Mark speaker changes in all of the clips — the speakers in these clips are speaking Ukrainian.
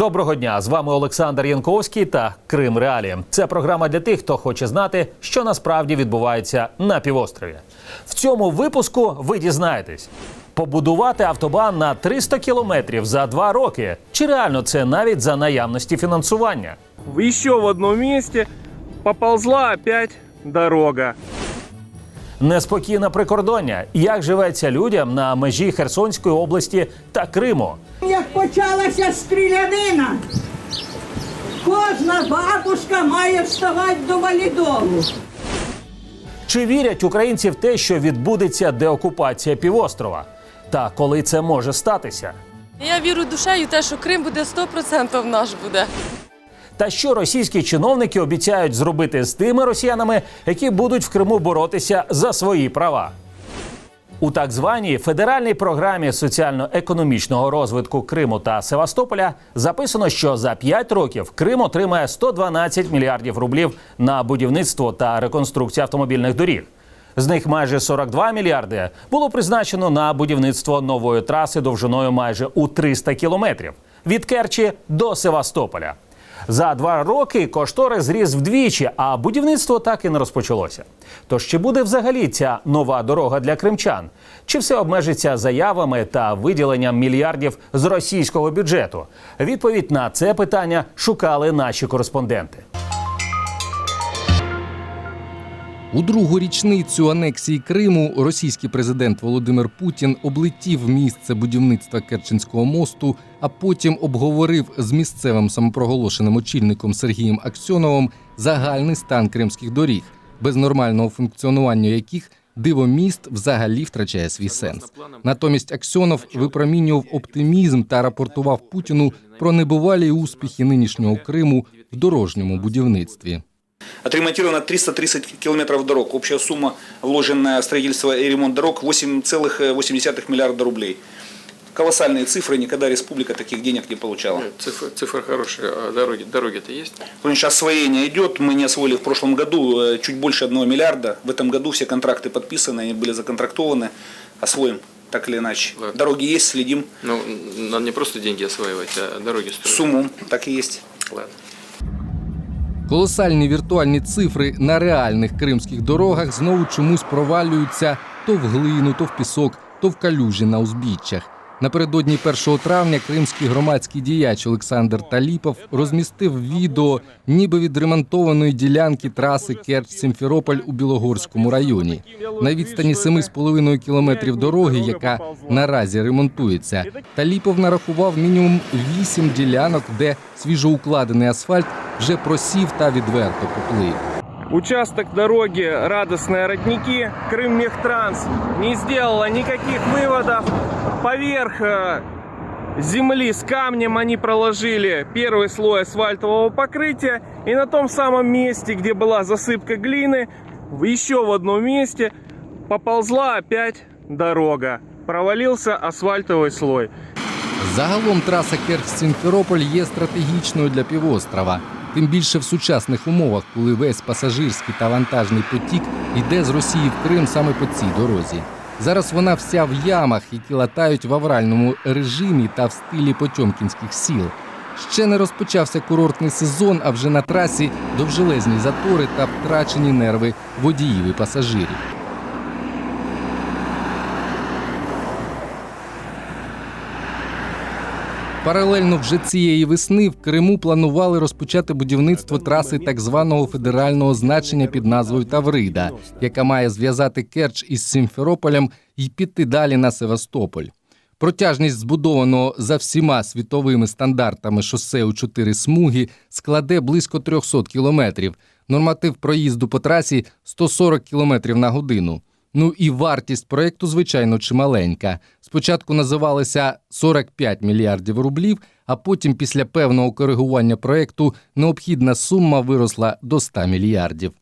Speaker 1: Доброго дня! З вами Олександр Янковський та Крим Реалії. Це програма для тих, хто хоче знати, що насправді відбувається на півострові. В цьому випуску ви дізнаєтесь. Побудувати автобан на 300 кілометрів за два роки. Чи реально це навіть за наявності фінансування?
Speaker 2: Еще в одном месте поползла опять дорога.
Speaker 1: Неспокійне прикордоння. Як живеться людям на межі Херсонської області та Криму?
Speaker 3: Як почалася стрілянина, кожна бабушка має вставати до валідолу.
Speaker 1: Чи вірять українці в те, що відбудеться деокупація півострова? Та коли це може статися?
Speaker 4: Я вірю душею, те, що Крим буде 100% наш буде.
Speaker 1: Та що російські чиновники обіцяють зробити з тими росіянами, які будуть в Криму боротися за свої права? У так званій федеральній програмі соціально-економічного розвитку Криму та Севастополя записано, що за 5 років Крим отримає 112 мільярдів рублів на будівництво та реконструкцію автомобільних доріг. З них майже 42 мільярди було призначено на будівництво нової траси довжиною майже у 300 кілометрів від Керчі до Севастополя. За два роки кошторис зріс вдвічі, а будівництво так і не розпочалося. Тож чи буде взагалі ця нова дорога для кримчан? Чи все обмежиться заявами та виділенням мільярдів з російського бюджету? Відповідь на це питання шукали наші кореспонденти.
Speaker 5: У другу річницю анексії Криму російський президент Володимир Путін облетів місце будівництва Керченського мосту, а потім обговорив з місцевим самопроголошеним очільником Сергієм Аксьоновим загальний стан кримських доріг, без нормального функціонування яких дивоміст взагалі втрачає свій сенс. Натомість Аксьонов випромінював оптимізм та рапортував Путіну про небувалі успіхи нинішнього Криму в дорожньому будівництві.
Speaker 6: Отремонтировано 330 километров дорог. Общая сумма, вложенная в строительство и ремонт дорог, 8,8 миллиарда рублей. Колоссальные цифры, никогда республика таких денег не получала.
Speaker 7: Цифры, цифры хорошие, а дороги, дороги-то есть?
Speaker 6: Сейчас освоение идет, мы не освоили в прошлом году э, чуть больше 1 миллиарда. В этом году все контракты подписаны, они были законтрактованы. Освоим так или иначе.
Speaker 7: Ладно.
Speaker 6: Дороги есть, следим.
Speaker 7: Ну, надо не просто деньги осваивать, а дороги строить.
Speaker 6: С умом, так и есть.
Speaker 7: Ладно.
Speaker 5: Колосальні віртуальні цифри на реальних кримських дорогах знову чомусь провалюються то в глину, то в пісок, то в калюжі на узбіччях. Напередодні 1 травня кримський громадський діяч Олександр Таліпов розмістив відео, ніби відремонтованої ділянки траси Керчь-Сімферополь у Білогорському районі. На відстані 7,5 кілометрів дороги, яка наразі ремонтується. Таліпов нарахував мінімум 8 ділянок, де свіжоукладений асфальт вже просів та відверто поплив.
Speaker 2: Участок дороги Радостные родники, Крыммехтранс не сделала никаких выводов. Поверх э, земли с камнем они проложили первый слой асфальтового покрытия. И на том самом месте, где была засыпка глины, в- еще в одном месте поползла опять дорога. Провалился асфальтовый слой.
Speaker 5: Загалом траса Керчь-Сімферополь є стратегічною для півострова. Тим більше в сучасних умовах, коли весь пасажирський та вантажний потік йде з Росії в Крим саме по цій дорозі. Зараз вона вся в ямах, які латають в авральному режимі та в стилі потьомкінських сіл. Ще не розпочався курортний сезон, а вже на трасі довжелезні затори та втрачені нерви водіїв і пасажирів. Паралельно вже цієї весни в Криму планували розпочати будівництво траси так званого федерального значення під назвою Таврида, яка має зв'язати Керч із Сімферополем і піти далі на Севастополь. Протяжність збудованого за всіма світовими стандартами шосе у чотири смуги складе близько 300 кілометрів. Норматив проїзду по трасі 140 кілометрів на годину. Ну і вартість проєкту, звичайно, чималенька. Спочатку називалися 45 мільярдів рублів, а потім, після певного коригування проєкту, необхідна сума виросла до 100 мільярдів.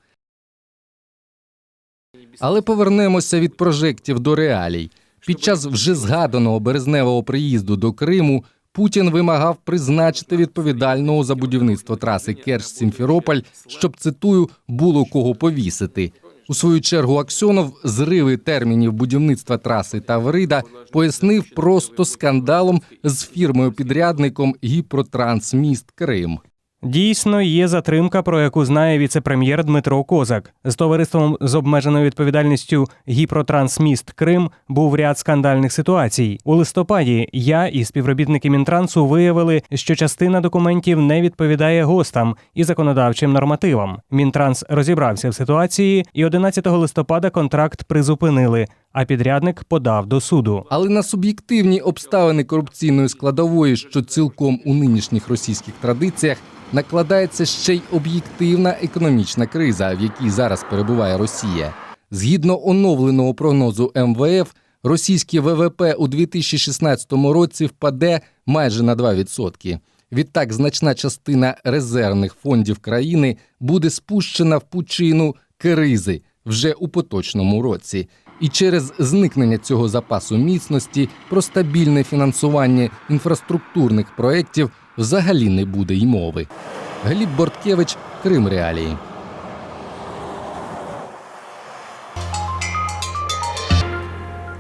Speaker 5: Але повернемося від прожектів до реалій. Під час вже згаданого березневого приїзду до Криму Путін вимагав призначити відповідального за будівництво траси Керч-Сімферополь, щоб цитую було кого повісити. У свою чергу Аксьонов зриви термінів будівництва траси Таврида пояснив просто скандалом з фірмою-підрядником Гіпротрансміст Крим.
Speaker 8: Дійсно, є затримка, про яку знає віце-прем'єр Дмитро Козак. З товариством з обмеженою відповідальністю Гіпротрансміст Крим був ряд скандальних ситуацій. У листопаді я і співробітники Мінтрансу виявили, що частина документів не відповідає ГОСТам і законодавчим нормативам. Мінтранс розібрався в ситуації, і 11 листопада контракт призупинили, а підрядник подав до суду.
Speaker 5: Але на суб'єктивні обставини корупційної складової, що цілком у нинішніх російських традиціях, накладається ще й об'єктивна економічна криза, в якій зараз перебуває Росія. Згідно оновленого прогнозу МВФ, російське ВВП у 2016 році впаде майже на 2%. Відтак, значна частина резервних фондів країни буде спущена в пучину кризи вже у поточному році. І через зникнення цього запасу міцності про стабільне фінансування інфраструктурних проєктів взагалі не буде й мови. Гліб Борткевич, Крим Реалії.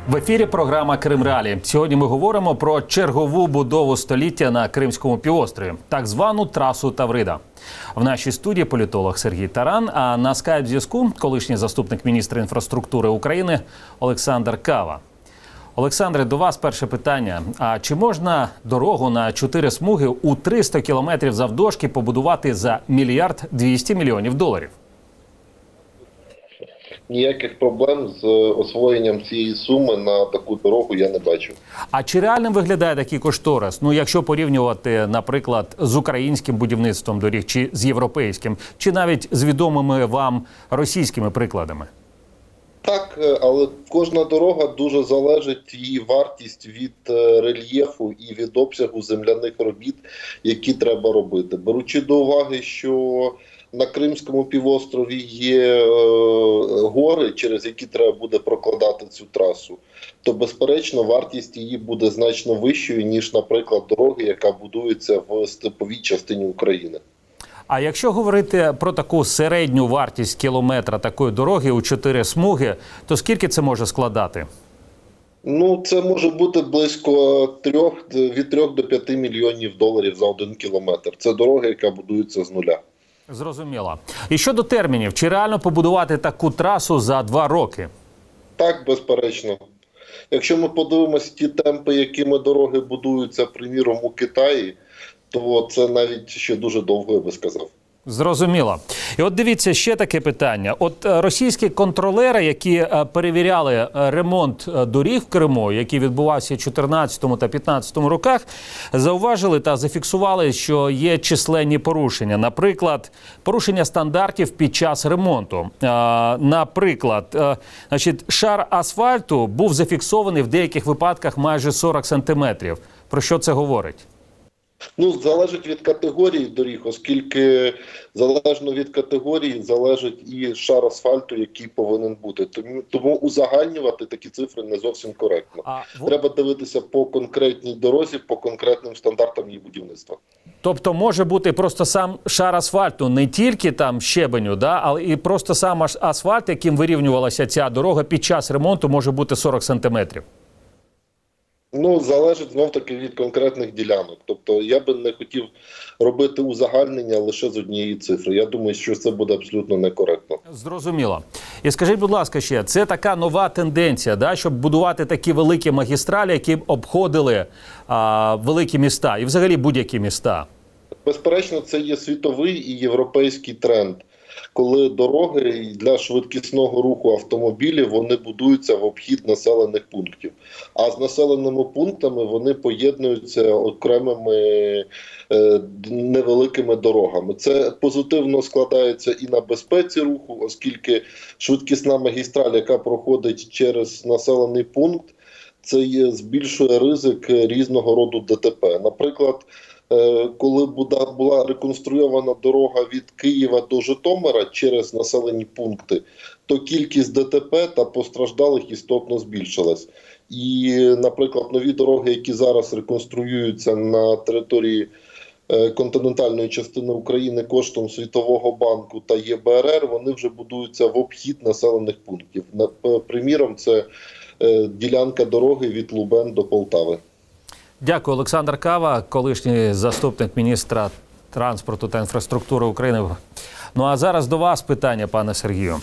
Speaker 1: В ефірі програма Крим Реалі. Сьогодні ми говоримо про чергову будову століття на Кримському півострові, так звану трасу Таврида. В нашій студії політолог Сергій Таран. А на скайп зв'язку колишній заступник міністра інфраструктури України Олександр Кава. Олександре, до вас перше питання: а чи можна дорогу на чотири смуги у 300 кілометрів завдовжки побудувати за мільярд 200 мільйонів доларів?
Speaker 9: Ніяких проблем з освоєнням цієї суми на таку дорогу я не бачу.
Speaker 1: А чи реальним виглядає такий кошторис? Ну, якщо порівнювати, наприклад, з українським будівництвом доріг, чи з європейським, чи навіть з відомими вам російськими прикладами?
Speaker 9: Так, е, але кожна дорога дуже залежить її вартість від е, рельєфу і від обсягу земляних робіт, які треба робити. Беручи до уваги, що на Кримському півострові є е, гори, через які треба буде прокладати цю трасу, то безперечно вартість її буде значно вищою ніж, наприклад, дороги, яка будується в степовій частині України.
Speaker 1: А якщо говорити про таку середню вартість кілометра такої дороги у чотири смуги, то скільки це може складати?
Speaker 9: Ну, це може бути близько трьох від 3 до 5 мільйонів доларів за один кілометр. Це дорога, яка будується з нуля.
Speaker 1: Зрозуміло. І щодо термінів, чи реально побудувати таку трасу за два роки?
Speaker 9: Так, безперечно. Якщо ми подивимося ті темпи, якими дороги будуються, приміром, у Китаї, то це навіть ще дуже довго, я би сказав.
Speaker 1: Зрозуміло. І от дивіться ще таке питання: от е, російські контролери, які е, перевіряли е, ремонт доріг в Криму, який відбувався в 2014 та 2015 роках, зауважили та зафіксували, що є численні порушення. Наприклад, порушення стандартів під час ремонту. Наприклад, значить, шар асфальту був зафіксований в деяких випадках майже 40 сантиметрів. Про що це говорить?
Speaker 9: Ну, залежить від категорії доріг, оскільки залежно від категорії залежить і шар асфальту, який повинен бути. Тому, тому узагальнювати такі цифри не зовсім коректно.
Speaker 1: А
Speaker 9: Треба дивитися по конкретній дорозі, по конкретним стандартам її будівництва.
Speaker 1: Тобто може бути просто сам шар асфальту, не тільки там щебеню, да, але і просто сам асфальт, яким вирівнювалася ця дорога під час ремонту, може бути 40 сантиметрів.
Speaker 9: Ну, залежить знов таки від конкретних ділянок. Тобто я би не хотів робити узагальнення лише з однієї цифри. Я думаю, що це буде абсолютно некоректно.
Speaker 1: Зрозуміло. І скажіть, будь ласка, ще це така нова тенденція, да, щоб будувати такі великі магістралі, які б обходили а, великі міста і взагалі будь-які міста.
Speaker 9: Безперечно, це є світовий і європейський тренд, коли дороги для швидкісного руху автомобілів вони будуються в обхід населених пунктів. А з населеними пунктами вони поєднуються окремими е, невеликими дорогами. Це позитивно складається і на безпеці руху, оскільки швидкісна магістраль, яка проходить через населений пункт, це є збільшує ризик різного роду ДТП. Наприклад, коли буда- була реконструйована дорога від Києва до Житомира через населені пункти, то кількість ДТП та постраждалих істотно збільшилась. І, наприклад, нові дороги, які зараз реконструюються на території е, континентальної частини України коштом Світового банку та ЄБРР, вони вже будуються в обхід населених пунктів. Приміром, це е, ділянка дороги від Лубен до Полтави.
Speaker 1: Дякую, Олександр Кава, колишній заступник міністра транспорту та інфраструктури України. Ну а зараз до вас питання, пане Сергію.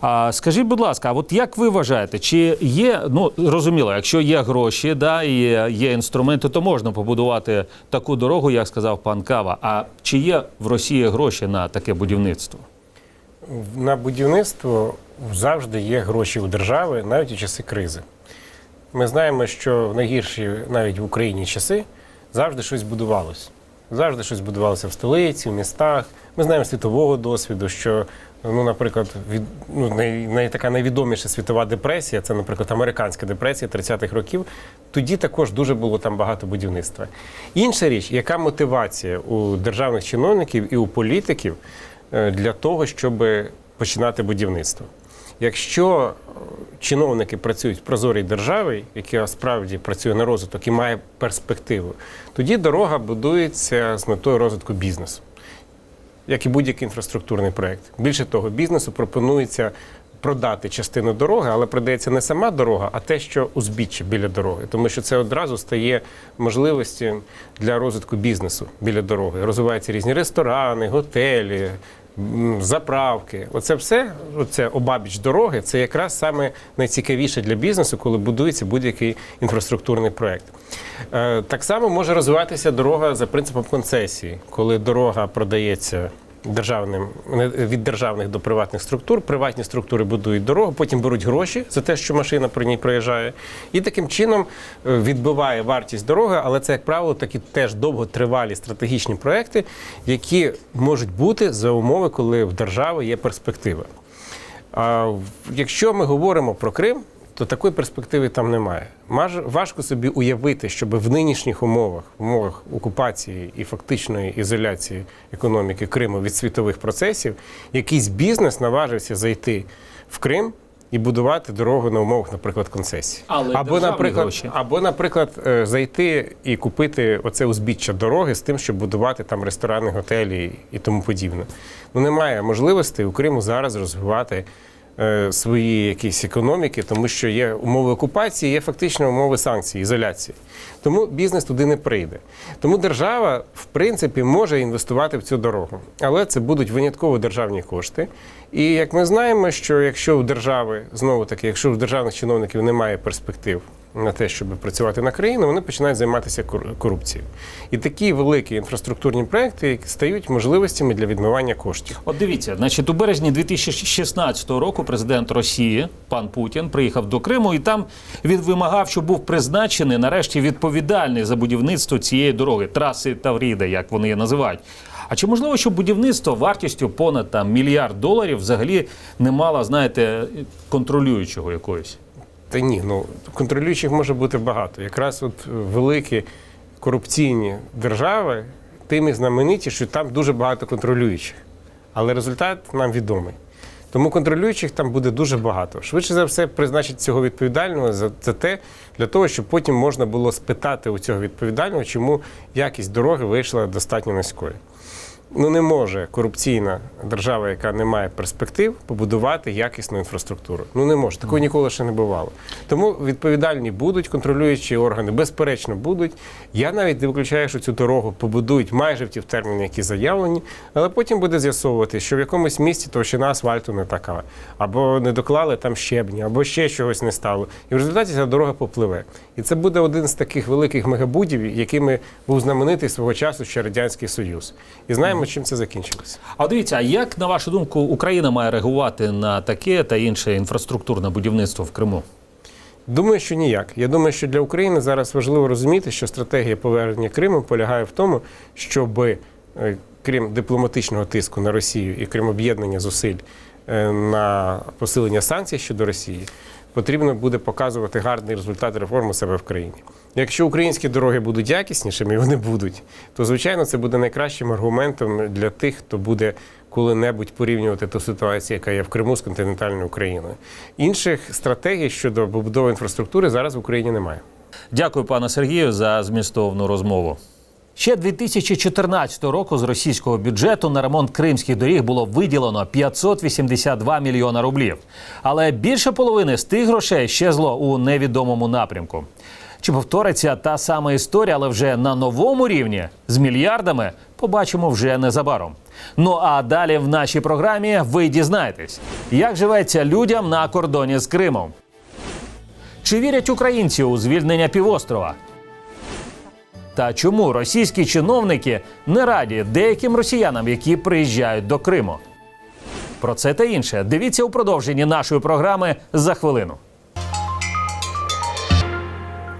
Speaker 1: А, скажіть, будь ласка, а от як ви вважаєте, чи є, ну зрозуміло, якщо є гроші, да, і є, інструменти, то можна побудувати таку дорогу, як сказав пан Кава. А чи є в Росії гроші на таке будівництво?
Speaker 10: На будівництво завжди є гроші у держави, навіть у часи кризи. Ми знаємо, що в найгірші навіть в Україні часи завжди щось будувалось. Завжди щось будувалося в столиці, в містах. Ми знаємо світового досвіду, що, ну, наприклад, від, ну, най, най, така найвідоміша світова депресія, це, наприклад, американська депресія 30-х років. Тоді також дуже було там багато будівництва. Інша річ, яка мотивація у державних чиновників і у політиків е, для того, щоб починати будівництво. Якщо е, чиновники працюють в прозорій державі, яка справді працює на розвиток і має перспективу, тоді дорога будується з метою розвитку бізнесу, як і будь-який інфраструктурний проєкт. Більше того, бізнесу пропонується продати частину дороги, але продається не сама дорога, а те, що узбіччя біля дороги, тому що це одразу стає можливості для розвитку бізнесу біля дороги. Розвиваються різні ресторани, готелі. Заправки, оце все, оце обабіч дороги, це якраз саме найцікавіше для бізнесу, коли будується будь-який інфраструктурний проект. Е, Так само може розвиватися дорога за принципом концесії, коли дорога продається державним від державних до приватних структур. Приватні структури будують дорогу, потім беруть гроші за те, що машина при ній проїжджає, і таким чином е, відбиває вартість дороги. Але це, як правило, такі теж довготривалі стратегічні проекти, які можуть бути за умови, коли в держави є перспектива. А якщо ми говоримо про Крим, то такої перспективи там немає. Маж- Важко собі уявити, щоб в нинішніх умовах, в умовах окупації і фактичної ізоляції економіки Криму від світових процесів, якийсь бізнес наважився зайти в Крим. І будувати дорогу на умовах, наприклад, концесії.
Speaker 1: Але
Speaker 10: або, наприклад,
Speaker 1: гроші.
Speaker 10: або, наприклад, е, зайти і купити оце узбіччя дороги з тим, щоб будувати там ресторани, готелі і тому подібне. Ну немає можливості у Криму зараз розвивати свої якісь економіки, тому що є умови окупації, є фактично умови санкцій, ізоляції. Тому бізнес туди не прийде. Тому держава, в принципі, може інвестувати в цю дорогу, але це будуть винятково державні кошти. І як ми знаємо, що якщо у держави знову таки, якщо у державних чиновників немає перспектив на те, щоб працювати на країну, вони починають займатися кор- корупцією. І такі великі інфраструктурні проекти стають можливостями для відмивання коштів.
Speaker 1: От дивіться, значить, у березні 2016 року президент Росії пан Путін приїхав до Криму і там він вимагав, щоб був призначений нарешті відповідальний за будівництво цієї дороги, траси Тавріда, як вони її називають. А чи можливо, що будівництво вартістю понад там мільярд доларів взагалі не мало, знаєте, контролюючого якогось?
Speaker 10: Та ні, ну контролюючих може бути багато. Якраз от великі корупційні держави, тим і знамениті, що там дуже багато контролюючих. Але результат нам відомий. Тому контролюючих там буде дуже багато. Швидше за все, призначить цього відповідального за, за те, для того, щоб потім можна було спитати у цього відповідального, чому якість дороги вийшла достатньо низькою. Ну не може корупційна держава, яка не має перспектив, побудувати якісну інфраструктуру. Ну не може. Такого ніколи ще не бувало. Тому відповідальні будуть, контролюючі органи, безперечно, будуть. Я навіть не виключаю, що цю дорогу побудують майже в ті терміни, які заявлені, але потім буде з'ясовувати, що в якомусь місці товщина асфальту не така, або не доклали там щебні, або ще чогось не стало. І в результаті ця дорога попливе. І це буде один з таких великих мегабудів, якими був знаменитий свого часу ще Радянський Союз. І знаємо, чим це закінчилося.
Speaker 1: А дивіться, а як на вашу думку Україна має реагувати на таке та інше інфраструктурне будівництво в Криму?
Speaker 10: Думаю, що ніяк. Я думаю, що для України зараз важливо розуміти, що стратегія повернення Криму полягає в тому, щоб е, крім дипломатичного тиску на Росію і крім об'єднання зусиль е, на посилення санкцій щодо Росії, потрібно буде показувати гарний результат реформ у себе в країні. Якщо українські дороги будуть якіснішими, і вони будуть, то звичайно це буде найкращим аргументом для тих, хто буде коли-небудь порівнювати ту ситуацію, яка є в Криму з континентальною Україною. Інших стратегій щодо побудови інфраструктури зараз в Україні немає.
Speaker 1: Дякую, пане Сергію, за змістовну розмову. Ще 2014 року з російського бюджету на ремонт кримських доріг було виділено 582 мільйона рублів. Але більше половини з тих грошей щезло у невідомому напрямку. Чи повториться та сама історія, але вже на новому рівні з мільярдами побачимо вже незабаром. Ну а далі в нашій програмі ви дізнаєтесь, як живеться людям на кордоні з Кримом. Чи вірять українці у звільнення півострова? Та чому російські чиновники не раді деяким росіянам, які приїжджають до Криму? Про це та інше дивіться у продовженні нашої програми за хвилину.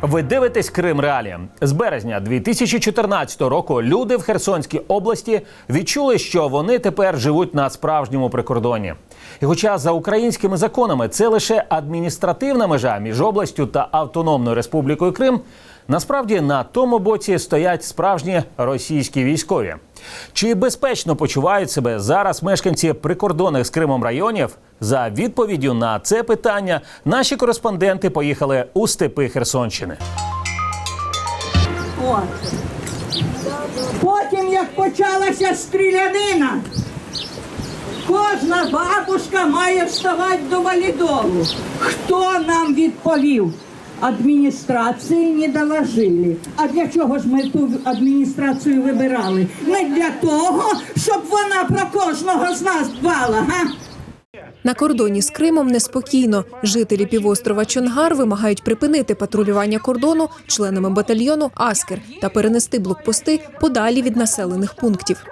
Speaker 1: Ви дивитесь Крим Реалі З березня 2014 року люди в Херсонській області відчули, що вони тепер живуть на справжньому прикордоні. І хоча за українськими законами це лише адміністративна межа між областю та Автономною Республікою Крим, насправді на тому боці стоять справжні російські військові. Чи безпечно почувають себе зараз мешканці прикордонних з Кримом районів? За відповіддю на це питання наші кореспонденти поїхали у степи Херсонщини.
Speaker 3: От. Потім, як почалася стрілянина, кожна бабушка має вставати до валідолу. Хто нам відповів? Адміністрації не доложили. А для чого ж ми ту адміністрацію вибирали? Не для того, щоб вона про кожного з нас дбала, га?
Speaker 11: На кордоні з Кримом неспокійно. Жителі півострова Чонгар вимагають припинити патрулювання кордону членами батальйону Аскер та перенести блокпости подалі від населених пунктів.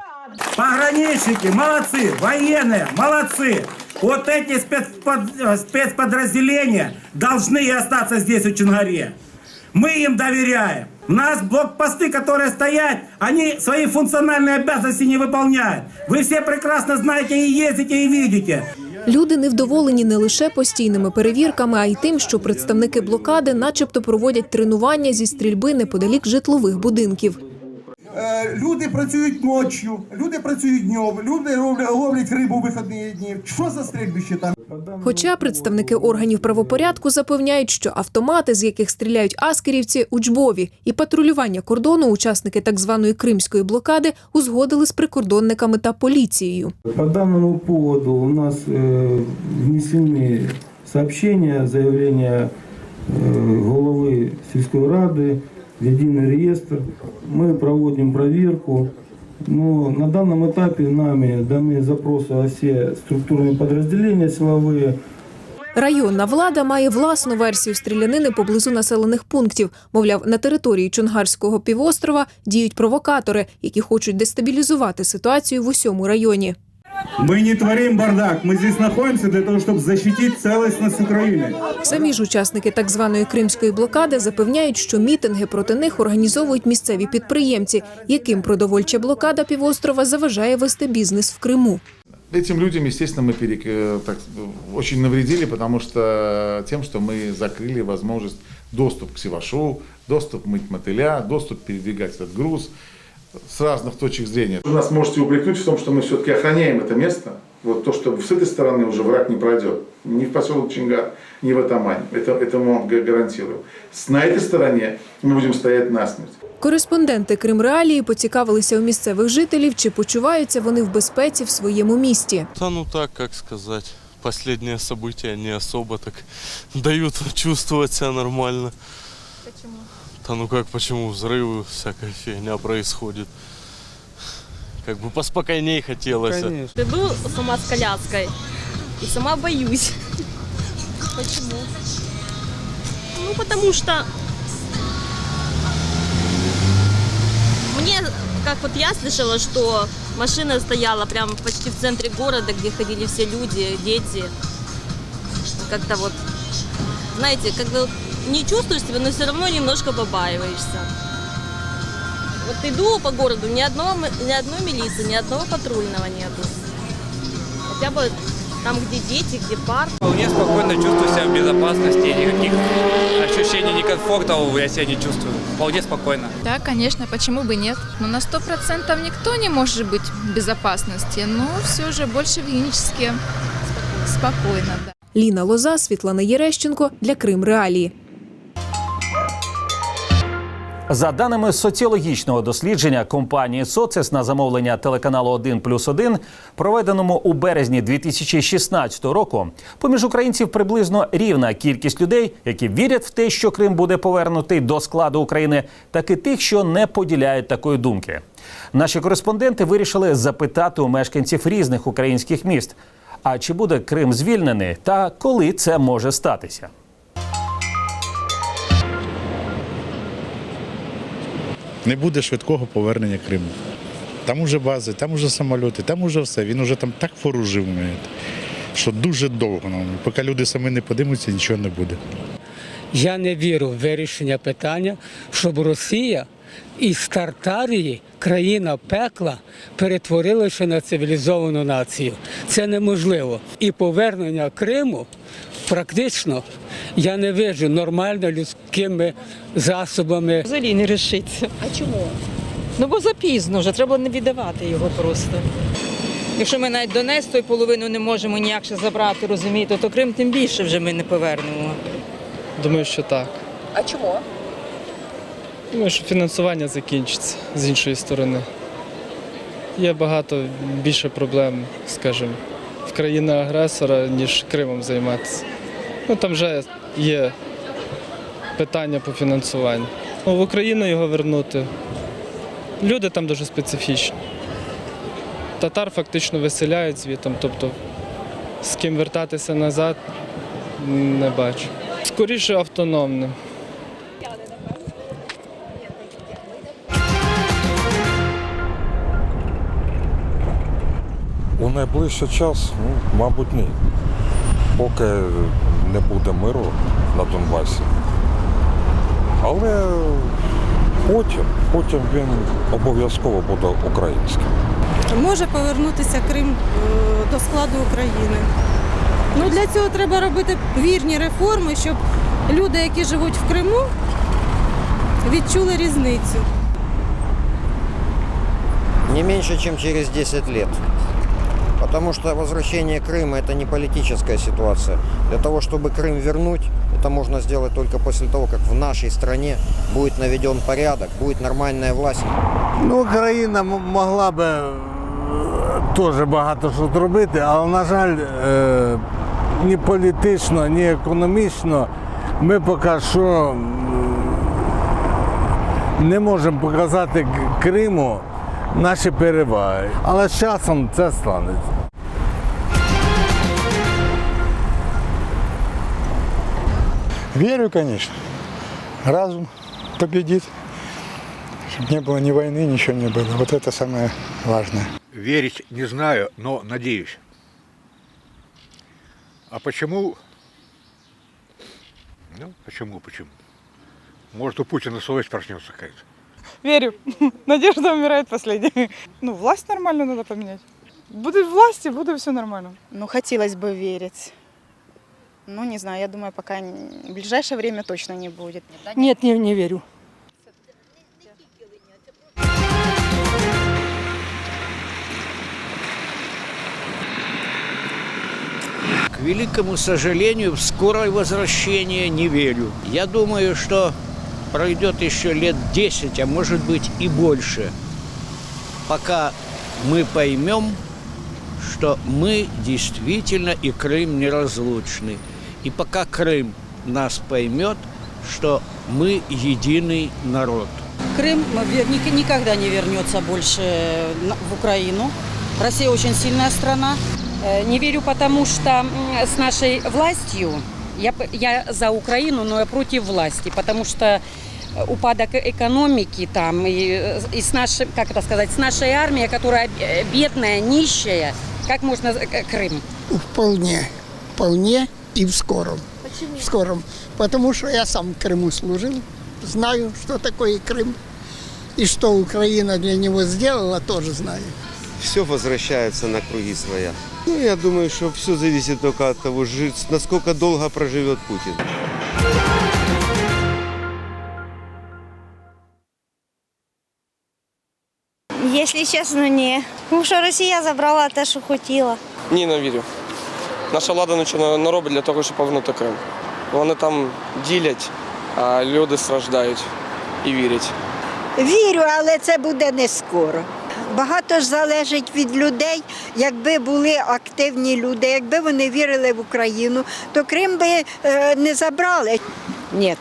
Speaker 12: Пограничники, молодцы, военные, молодцы. Вот эти спецпод- э, спецподразделения должны остаться здесь, в Чунгаре. Мы им доверяем. У нас блокпосты, которые стоят, они свои функциональные обязанности не выполняют. Вы все прекрасно знаете и ездите, и видите.
Speaker 11: Люди невдоволені не лише постійними перевірками, а й тим, що представники блокади, начебто, проводять тренування зі стрільби неподалік житлових будинків.
Speaker 13: Е, Люди працюють ночі, люди працюють днем, люди ловлять, ловлять рибу в вихідні дні. Що за стрільбище там?
Speaker 11: Хоча представники органів правопорядку запевняють, що автомати, з яких стріляють аскерівці, учбові, і патрулювання кордону учасники так званої кримської блокади узгодили з прикордонниками та поліцією.
Speaker 14: По данному поводу у нас э, внесены сообщения, заявления э, головы сельской рады в единый реестр. Мы проводим проверку. Но на данном этапе нами даны запросы о все структурные подразделения силовые,
Speaker 11: Районна влада має власну версію стрілянини поблизу населених пунктів. Мовляв, на території Чонгарського півострова діють провокатори, які хочуть дестабілізувати ситуацію в усьому районі.
Speaker 12: Мы не творим бардак, мы здесь находимся для того, чтобы защитить целостность Украины.
Speaker 11: Самі ж учасники так званої кримської блокади запевняють, що мітинги проти них організовують місцеві підприємці, яким продовольча блокада півострова заважає вести бізнес в Криму.
Speaker 15: Этим людям, естественно, мы перек... э, так, очень навредили, потому что тем, что мы закрыли возможность доступ к Севашу, доступ мыть мотыля, доступ передвигать этот груз с разных точек зрения. Вы нас можете упрекнуть в том, что мы все-таки охраняем это место. Вот то, что с этой стороны уже враг не пройдет. Ни в поселок Чингар, ни в Атамань. Это, это мы вам га- гарантирую. С- На этой стороне мы будем стоять насмерть.
Speaker 11: Кореспонденти Кримреалії поцікавилися у місцевих жителів, чи почуваються вони в безпеці в своєму місті.
Speaker 16: Да ну так, как сказать, последние события не особо так дают чувствовать себя нормально. Да ну как, почему взрывы, всякая фигня происходит. Как бы поспокойней хотелось.
Speaker 4: Иду сама с коляской и сама боюсь. Почему?
Speaker 17: Ну, потому что мне, как вот я слышала, что машина стояла прямо почти в центре города, где ходили все люди, дети. Как-то вот, знаете, как бы не чувствуешь себя, но все равно немножко побаиваешься. Вот иду по городу, ни, одного, м- ни одной милиции, ни одного патрульного нету. Хотя бы там, где дети, где парк.
Speaker 18: Вполне спокойно чувствую себя в безопасности, никаких ощущений некомфорта я себя не чувствую. Вполне спокойно.
Speaker 19: Да, конечно, почему бы нет? Но на сто процентов никто не может быть в безопасности, но все же больше гигиенически спокойно, да.
Speaker 11: Ліна Лоза, Світлана Єрещенко для Крим Реалії.
Speaker 1: За даними соціологічного дослідження компанії Соцес на замовлення телеканалу 1 плюс 1, проведеному у березні 2016 року, поміж українців приблизно рівна кількість людей, які вірять в те, що Крим буде повернутий до складу України, так і тих, що не поділяють такої думки. Наші кореспонденти вирішили запитати у мешканців різних українських міст: а чи буде Крим звільнений та коли це може статися?
Speaker 20: Не буде швидкого повернення Криму. Там уже бази, там уже самольоти, там уже все. Він уже там так поружив, що дуже довго. ну, Поки люди самі не подимуться, нічого не буде.
Speaker 21: Я не вірю в вирішення питання, щоб Росія із Тартарії, країна пекла, перетворилася на цивілізовану націю. Це неможливо. І повернення Криму практично я не вижу нормально людськими засобами.
Speaker 22: Взагалі не рішиться. А чому? Ну бо запізно вже, треба не віддавати його просто. Якщо ми навіть Донець той половину не можемо ніяк ще забрати, розумієте, то Крим тим більше вже ми не повернемо.
Speaker 8: Думаю, що так.
Speaker 22: А чому?
Speaker 8: Думаю, що фінансування закінчиться з іншої сторони. Є багато більше проблем, скажімо, в країни-агресора, ніж Кримом займатися. Ну там вже є питання по фінансуванню. Ну, в Україну його вернути. Люди там дуже специфічні. Татар фактично виселяють звітом, тобто з ким вертатися назад не бачу. Скоріше автономним.
Speaker 23: У найближчий час, ну, мабуть, ні. Поки не буде миру на Донбасі. Але потім, потім він обов'язково буде українським.
Speaker 24: Може повернутися Крим е, до складу України. Ну, для цього треба робити вірні реформи, щоб люди, які живуть в Криму, відчули різницю.
Speaker 25: Не меньше, чем через 10 лет. Потому что возвращение Крыма это не политическая ситуация. Для того, чтобы Крым вернуть, это можно сделать только после того, как в нашей стране будет наведен порядок, будет нормальная власть.
Speaker 26: Ну, Україна м- могла би е, теж багато що зробити, але, на жаль, е, ні політично, ні економічно ми поки що м, не можемо показати К- Криму Наші переваги. Але з часом це станеться.
Speaker 27: Верю, конечно. Разум победит. Чтобы не было ни войны, ничего не было. Вот это самое важное.
Speaker 28: Верить не знаю, но надеюсь. А почему? Ну, почему, почему? Может, у Путина совесть проснется какая-то.
Speaker 29: Верю. Надежда умирает последней. Ну, власть нормально надо поменять. Будет власти, будет все нормально.
Speaker 30: Ну, хотелось бы верить. Ну, не знаю, я думаю, пока в ближайшее время точно не будет.
Speaker 29: Нет, не, не верю.
Speaker 31: К великому сожалению, в скорое возвращение не верю. Я думаю, что пройдет еще лет 10, а может быть и больше, пока мы поймем, что мы действительно и Крым неразлучны. И пока Крым нас поймет, что мы единый народ.
Speaker 32: Крым ник- никогда не вернется больше на- в Украину. Россия очень сильная страна.
Speaker 33: Э, Не верю, потому что с нашей властью, я, п- я за Украину, но я против власти, потому что э, упадок экономики там и, э, и с нашей, как это сказать, с нашей армией, которая э, бедная, нищая, как можно э, Крым?
Speaker 34: Вполне. Вполне и в скором.
Speaker 33: Почему?
Speaker 34: В скором. Потому что я сам в Крыму служил. Знаю, что такое Крым. И что Украина для него сделала, тоже знаю.
Speaker 35: все возвращается на круги своя. Ну, я думаю, что все зависит только от того, насколько долго проживет Путин.
Speaker 36: Якщо чесно, ні. Тому що Росія забрала те, що хотіла.
Speaker 37: Ні, не вірю. Наша влада нічого не робить для того, щоб повернути Крим. Вони там ділять, а люди страждають.
Speaker 38: і вірять.
Speaker 39: Вірю, але це буде не скоро. Багато ж залежить від людей. Якби були активні люди, якби вони вірили в Україну, то Крим би е, не забрали. Ні.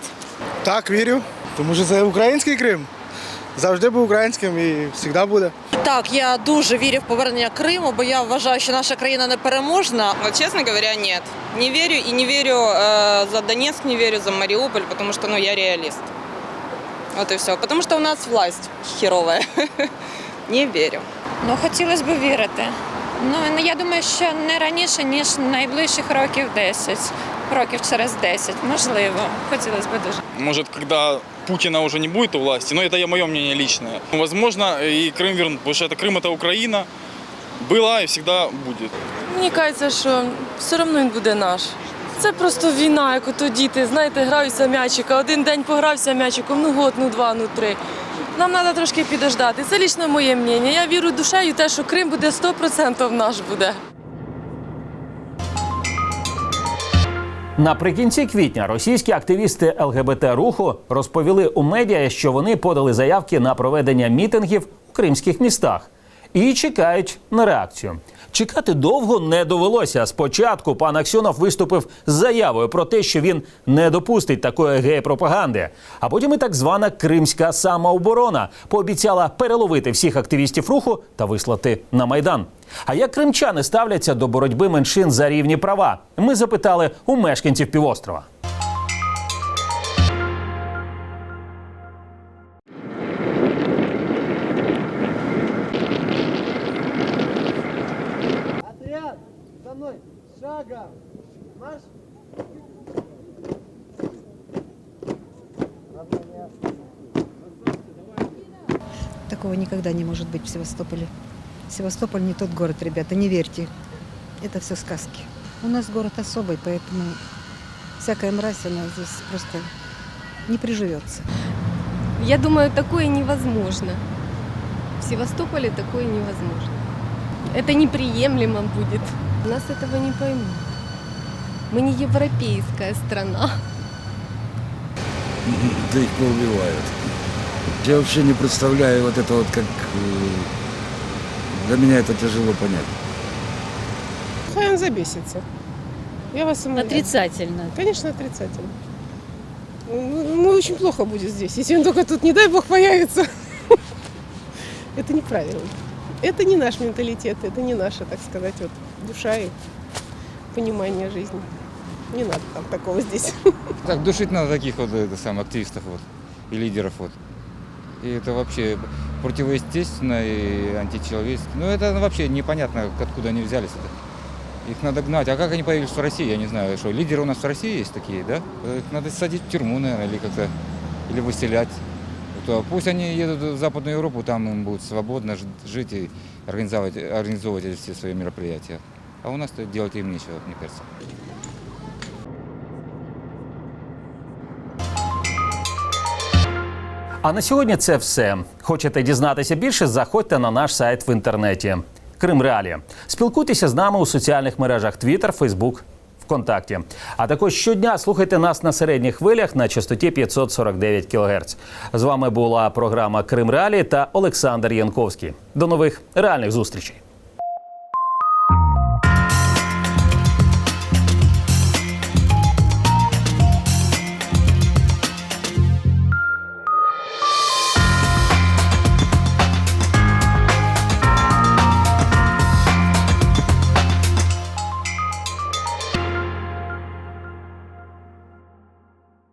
Speaker 40: Так, вірю, тому що це український Крим. Завжди був українським і завжди буде.
Speaker 41: Так, я дуже вірю в повернення Криму, бо я вважаю, що наша країна непереможна.
Speaker 22: Вот, честно говоря, нет. Не верю и не верю э, за Донецк, не верю за Мариуполь, потому что, ну, я реалист. Вот и все. Потому что у нас власть херовая. Не верю.
Speaker 30: Ну, хотілося б вірити. Ну, я думаю, що не раніше, ніж найближчих років 10, років через 10, можливо. Хотілося б дуже.
Speaker 38: Может, когда Путина уже не будет у власти, но это мое мнение личное. Возможно, и Крым вернут, потому что это Крым это Украина, была и всегда будет.
Speaker 42: Мені кажеться, що все одно він буде наш. Це просто війна, як ото діти, знаєте, граються м'ячика. Один день погрався м'ячиком, ну год, ну два, ну три. Нам треба трошки підождати. Це лічно моє мнення. Я вірю душею, те, що Крим буде 100% наш буде.
Speaker 1: Наприкінці квітня російські активісти ЛГБТ руху розповіли у медіа, що вони подали заявки на проведення мітингів у кримських містах і чекають на реакцію. Чекати довго не довелося. Спочатку пан Аксьонов виступив з заявою про те, що він не допустить такої геї-пропаганди. А потім і так звана кримська самооборона пообіцяла переловити всіх активістів руху та вислати на майдан. А як кримчани ставляться до боротьби меншин за рівні права? Ми запитали у мешканців півострова.
Speaker 43: Никогда не может быть в Севастополе. Севастополь не тот город, ребята, не верьте. Это все сказки. У нас город особый, поэтому всякая мразь, она здесь просто не приживется.
Speaker 30: Я думаю, такое невозможно. В Севастополе такое невозможно. Это неприемлемо будет. Нас этого не поймут. Мы не европейская страна.
Speaker 44: Да их поубивают. Я вообще не представляю вот это вот как... э, Для меня это тяжело понять.
Speaker 45: Хай он забесится. Я вас умоляю.
Speaker 30: Отрицательно.
Speaker 45: Конечно, отрицательно. Ну, ну, очень плохо будет здесь, если он только тут, не дай бог, появится. Это неправильно. Это не наш менталитет, это не наша, так сказать, вот душа и понимание жизни. Не надо там такого здесь.
Speaker 25: Так, душить надо таких вот это, самых активистов вот, и лидеров. Вот. И это вообще противоестественно и античеловечески. Ну, это вообще непонятно, откуда они взялись. Это. Их надо гнать. А как они появились в России, я не знаю. Что, лидеры у нас в России есть такие, да? Их надо садить в тюрьму, наверное, или как-то, или выселять. То пусть они едут в Западную Европу, там им будет свободно жить и организовывать, организовывать все свои мероприятия. А у нас-то делать им нечего, мне кажется.
Speaker 1: А на сьогодні це все. Хочете дізнатися більше? Заходьте на наш сайт в інтернеті. Крим Реалі. Спілкуйтеся з нами у соціальних мережах Twitter, Facebook, ВКонтакті. А також щодня слухайте нас на середніх хвилях на частоті 549 кГц. З вами була програма Крим Реалі та Олександр Янковський. До нових реальних зустрічей.